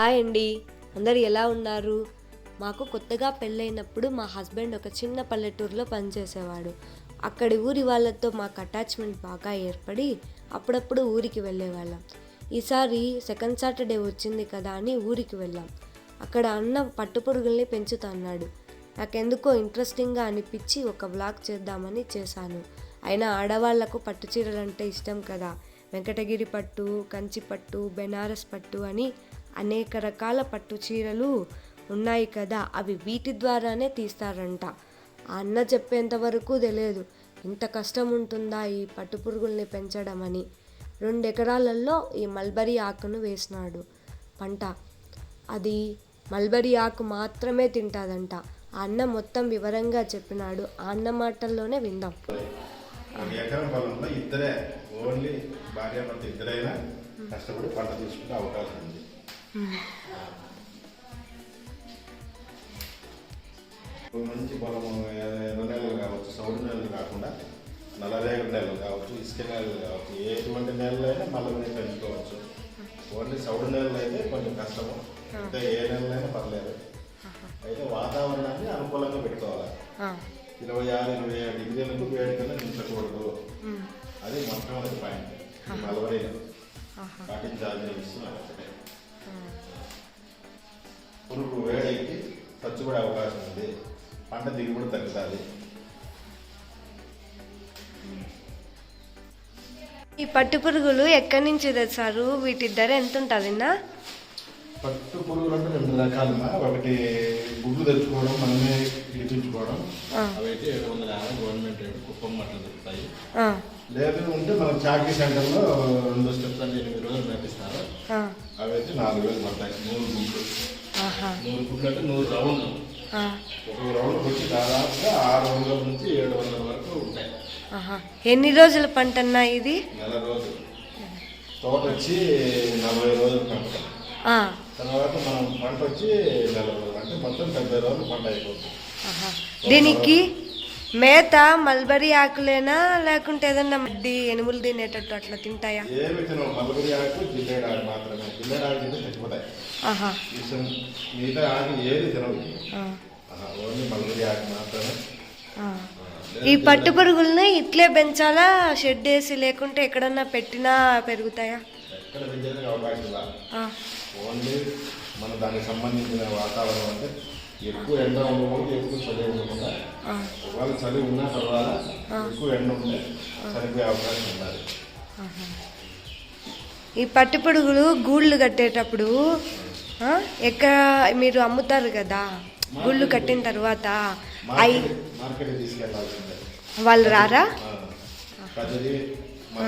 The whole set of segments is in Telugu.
హాయ్ అండి. అందరు ఎలా ఉన్నారు? మాకు కొత్తగా పెళ్ళైనప్పుడు మా హస్బెండ్ ఒక చిన్న పల్లెటూరులో పనిచేసేవాడు. అక్కడి ఊరి వాళ్ళతో మాకు అటాచ్మెంట్ బాగా ఏర్పడి అప్పుడప్పుడు ఊరికి వెళ్ళేవాళ్ళం. ఈసారి సెకండ్ సాటర్డే వచ్చింది కదా అని ఊరికి వెళ్ళాం. అక్కడ అన్న పట్టుపురుగుల్ని పెంచుతన్నాడు నాకెందుకో ఇంట్రెస్టింగ్గా అనిపించి ఒక వ్లాగ్ చేద్దామని చేశాను. అయినా ఆడవాళ్ళకు పట్టు చీరలు అంటే ఇష్టం కదా. వెంకటగిరి పట్టు కంచి పట్టు బెనారస్ పట్టు అని అనేక రకాల పట్టు చీరలు ఉన్నాయి కదా అవి వీటి ద్వారానే తీస్తారంట. ఆ అన్న చెప్పేంత వరకు తెలియదు. ఇంత కష్టం ఉంటుందా ఈ పట్టు పురుగుల్ని పెంచడం అని రెండు ఎకరాలలో ఈ మల్బరీ ఆకును వేసినాడు. పంట. అది మల్బరీ ఆకు మాత్రమే తింటాదంట. ఆ అన్న మొత్తం వివరంగా చెప్పినాడు. ఆ అన్న మాటల్లోనే విందాం. ఎకరం పొలంలో ఇద్దరే ఓన్లీ భార్యాభర్త ఇద్దరైనా కష్టపడి పంట తీసుకునే అవకాశం ఉంది. మంచి పొలం ఎర్ర నెలలు కావచ్చు సౌడు నెలలు కాకుండా నల్లరేగడి నెలలు కావచ్చు ఇసుక నెలలు కావచ్చు ఎటువంటి నెలలు అయినా మళ్ళీ పెంచుకోవచ్చు. ఓన్లీ సౌడు నెలలు అయితే కొంచెం కష్టము. అంటే ఏ నెలలైనా పర్లేదు. అయితే వాతావరణాన్ని అనుకూలంగా పెట్టుకోవాలి. ఇరవై ఆరు ఇరవై ఏడు డిగ్రీలకు వేడి కన్నా నించకూడదు అది మొట్టమొదటి పాయింట్. పాటించాల్సిన విషయం అదొకటే పురుగు వేడెక్కి చచ్చుబడే అవకాశం ఉంది. పంట దిగుబడి తగ్గుతుంది. ఈ పట్టు పురుగులు ఎక్కడి నుంచి తెచ్చారు వీటి ధర ఎంత ఉంటుందిన్నా? పట్టు పురుగులు అంటే రెండు రకాలమ్మా. ఒకటి గుడ్లు తెచ్చుకోవడం మనమే ఇప్పించుకోవడం. అవైతే ఏడు వందల యాభై గవర్నమెంట్ కుప్పం మట్టలు దొరుకుతాయి. లేదు ఉంటే మనం చాకరీ సెంటర్లో రెండు స్టెప్స్ అంటే ఎనిమిది రోజులు నడిపిస్తారు. అవైతే నాలుగు వేలు పడతాయి నూరు గుడ్లు. నూరు గుడ్లు అంటే నూరు రౌండ్లు. ఒక రౌండ్ వచ్చి దాదాపుగా ఆరు వందల నుంచి ఏడు వందల వరకు ఉంటాయి. ఎన్ని రోజుల పంట అన్నా ఇది? నెల రోజులు. తోట వచ్చి నలభై రోజులు పంట తర్వాత మనం పంట వచ్చి నెల రోజులు. అంటే మొత్తం డెబ్బై రోజులు పంట అయిపోతుంది. దీనికి మేత మల్బరీ ఆకులేనా? లేకుంటే ఏదన్నా మడ్డి ఎనుములు తినేటట్టు అట్లా తింటాయా? ఏమి తినవు. మల్లబరి ఆకు జిల్లేడు ఆకు మాత్రమే. జిల్లేడు ఆకు తింటే చచ్చిపోతాయి. ఆహా. విషం మిగతా ఆకు ఏది తినవు. ఆ, ఆహా, ఓన్లీ మల్లబరి ఆకు మాత్రమే. ఆ. ఈ పట్టు పురుగుల్ని ఇట్లే పెంచాలా? షెడ్ వేసి లేకుంటే ఎక్కడన్నా పెట్టినా పెరుగుతాయా? ఎక్కడ అవకాశం ఓన్లీ మన దానికి సంబంధించిన వాతావరణం అంటే ఎక్కువ ఎండ ఉండకూడదు ఎక్కువ చలి ఉండకుండా ఒకవేళ చలి ఉన్నా పర్వాలా ఎక్కువ ఎండ ఉంటే చనిపోయే అవకాశం ఉండాలి. ఈ పట్టు పురుగులు గూళ్ళు కట్టేటప్పుడు ఎక్కడ మీరు అమ్ముతారు కదా గూళ్ళు కట్టిన తర్వాత వాళ్ళు రారా? మన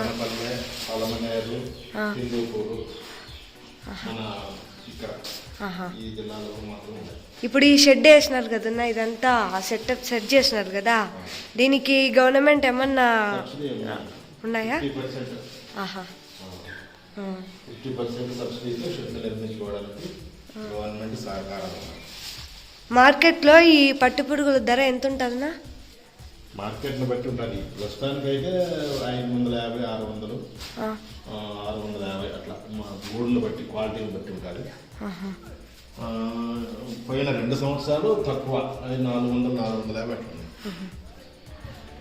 ఇప్పుడు ఈ షెడ్ వేసినారు కదన్నా ఇదంతా సెటప్ సెట్ చేసినారు కదా. దీనికి గవర్నమెంట్ ఏమన్నా ఉన్నాయా? ఆహా. ఆ. ఫిఫ్టీ పర్సెంట్ సబ్సిడీతో షెడ్లు నిర్మించుకోవడానికి గవర్నమెంట్ సహకారం ఉంది. మార్కెట్లో ఈ పట్టు పురుగుల ధర ఎంత ఉంటుందన్నా మార్కెట్ని బట్టి ఉంటుంది. ప్రస్తుతానికైతే ఐదు వందల యాభై ఆరు వందలు. ఆరు వందల యాభై అట్లా మా బట్టి క్వాలిటీని బట్టి ఉంటుంది. పోయిన రెండు సంవత్సరాలు తక్కువ. అది నాలుగు వందలు నాలుగు వందల యాభై అట్లా.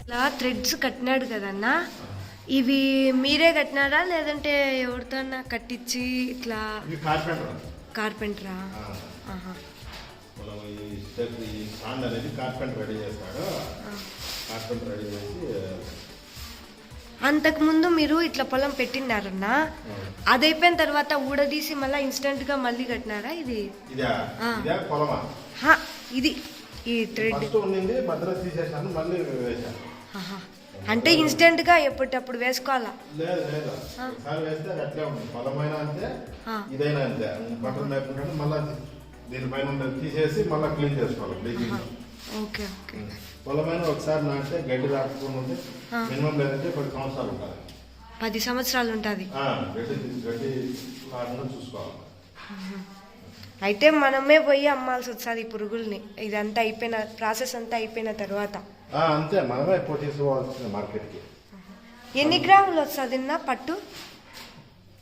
ఇలా థ్రెడ్స్ కట్టినాడు కదన్నా? ఇవి మీరే కట్టినారా? లేదంటే ఎవరితోన్నా కట్టించి ఇట్లా కార్పెంటర్? కార్పెంటరా? ఈ స్టాండ్ అనేది కార్పెంటర్ రెడీ చేస్తాడు. కార్పెంటర్ రెడీ చేసి అంతకుముందు మీరు ఇట్లా పొలం పెట్టినారన్నా అది అయిపోయిన తర్వాత ఊడదీసి మళ్ళీ ఇన్స్టెంట్గా మళ్ళీ కట్టినారా ఇది? ఇదా? ఈ థ్రెడ్. తీసేసాను మళ్ళీ. అంటే ఇన్స్టెంట్గా ఎప్పటికప్పుడు వేసుకోవాలా? లేదు లేదు. వేస్తే అట్లే ఉంటుంది. పొలమైనా అంతే. ఇదైనా అంతే. బట్టలు మేపుకుంటే మళ్ళీ దీనిపైన తీసేసి మళ్ళీ క్లీన్ చేసుకోవాలి బ్లీచింగ్. Okay okay. పొలమైన ఒకసారి నాటితే గడ్డి ఉంటే ఆ. మినిమం లేదంటే పది సంవత్సరాలు ఉంటుంది పది సంవత్సరాలు ఉంటుంది. గడ్డి గడ్డి కాకుండా చూసుకోవాలి. అయితే మనమే పోయి అమ్మాల్సి వస్తుంది ఈ పురుగుల్ని. ఇదంతా అయిపోయిన ప్రాసెస్ అంతా అయిపోయిన తర్వాత. అంతే మనమే ఎక్కువ తీసుకోవాల్సింది మార్కెట్కి. ఎన్ని గ్రాములు వస్తుంది పట్టు?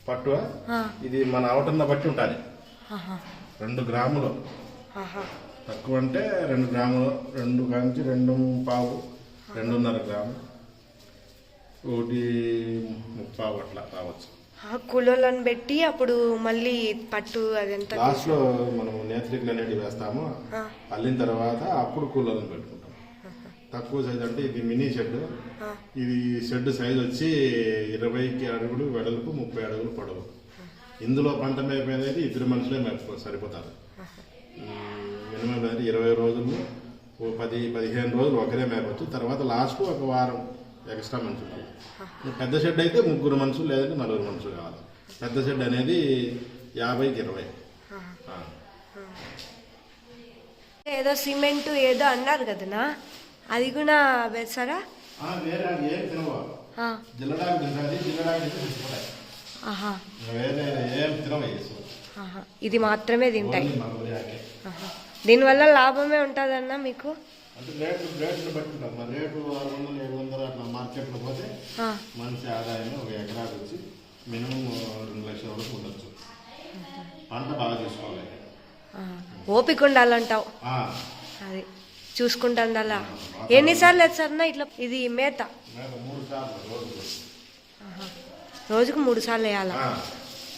పట్టు ఇది మన అవటన్న బట్టి ఉంటుంది రెండు గ్రాములు. తక్కువ అంటే రెండు గ్రాములు. రెండు కాంచి రెండు పావు. రెండున్నర గ్రాము. ఒకటి ముప్పావు అట్లా రావచ్చు. ఆ, కూలోళ్ళని పెట్టి అప్పుడు మళ్ళీ పట్టు అదంతా లాస్ట్లో మనం నేత్రికలు అనేటివి వేస్తాము. అల్లిన తర్వాత అప్పుడు కూలర్ని పెట్టుకుంటాం. తక్కువ సైజ్ అంటే ఇది మినీ షెడ్ ఇది షెడ్ సైజ్ వచ్చి ఇరవైకి అడుగులు వెడల్పు ముప్పై అడుగులు పొడవు. ఇందులో పంట మేపేది ఇద్దరు మనుషులే మేపుకో సరిపోతారు. మినిమం అనేది ఇరవై రోజులు ఓ పది పదిహేను రోజులు ఒకరే మేపచ్చు. తర్వాత లాస్ట్ ఒక వారం ఎక్స్ట్రా మనుషులు. పెద్ద షెడ్ అయితే ముగ్గురు మనుషులు లేదంటే నలుగురు మనుషులు కావాలి. పెద్ద షెడ్ అనేది యాభైకి ఇరవై. ఏదో సిమెంట్ ఏదో అన్నారు కదనా? అది కూడా వేస్తారా వేరే ఏం తినవా. ఆ, జిల్లడాకు ఇది మాత్రమే తింటాయి. దీనివల్ల లాభమే ఉంటుందన్నా మీకు? మంచి ఆదాయం ఒక ఎకరాకు వచ్చి మినిమం రెండు లక్షల వరకు ఉండొచ్చు. పంట బాగా. ఓపిక ఉండాలంటావు. అది చూసుకుంటా ఉండాలా ఎన్నిసార్లు వేస్తారన్నా ఇట్లా ఇది మేత? మూడు సార్లు. రోజుకు మూడు సార్లు వేయాలా?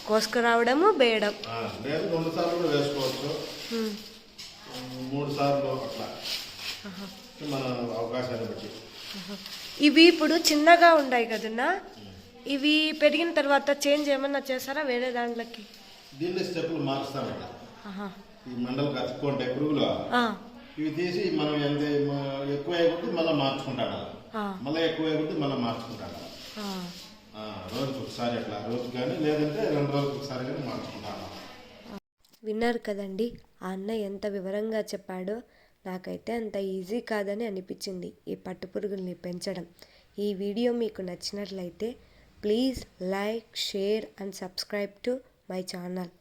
కోసుకురావడము వేయడం ఆ, లేదు రెండు సార్లు కూడా వేసుకోవచ్చు. ఉమ్. మూడు సార్లు అట్లా. మన అవకాశాన్ని బట్టి. ఇవి ఇప్పుడు చిన్నగా ఉన్నాయి కదన్నా? ఇవి పెరిగిన తర్వాత చేంజ్ ఏమన్నా చేస్తారా వేరే దాంట్లోకి? దీన్ని స్టెప్పులు మారుస్తామంట ఆహా. ఈ మండలు పురుగులు. ఇవి తీసి మనం ఎంత ఎక్కువ మళ్ళీ మార్చుకుంటాడు మళ్ళీ ఎక్కువ మళ్ళీ మార్చుకుంటాడు రోజుకి ఒకసారి అట్లా రోజు కానీ లేదంటే రెండు రోజులకు ఒకసారి కానీ మార్చుకుంటాను. విన్నారు కదండి ఆ అన్న ఎంత వివరంగా చెప్పాడో నాకైతే అంత ఈజీ కాదని అనిపించింది ఈ పట్టుపురుగుల్ని పెంచడం. ఈ వీడియో మీకు నచ్చినట్లయితే please like share and subscribe to my channel.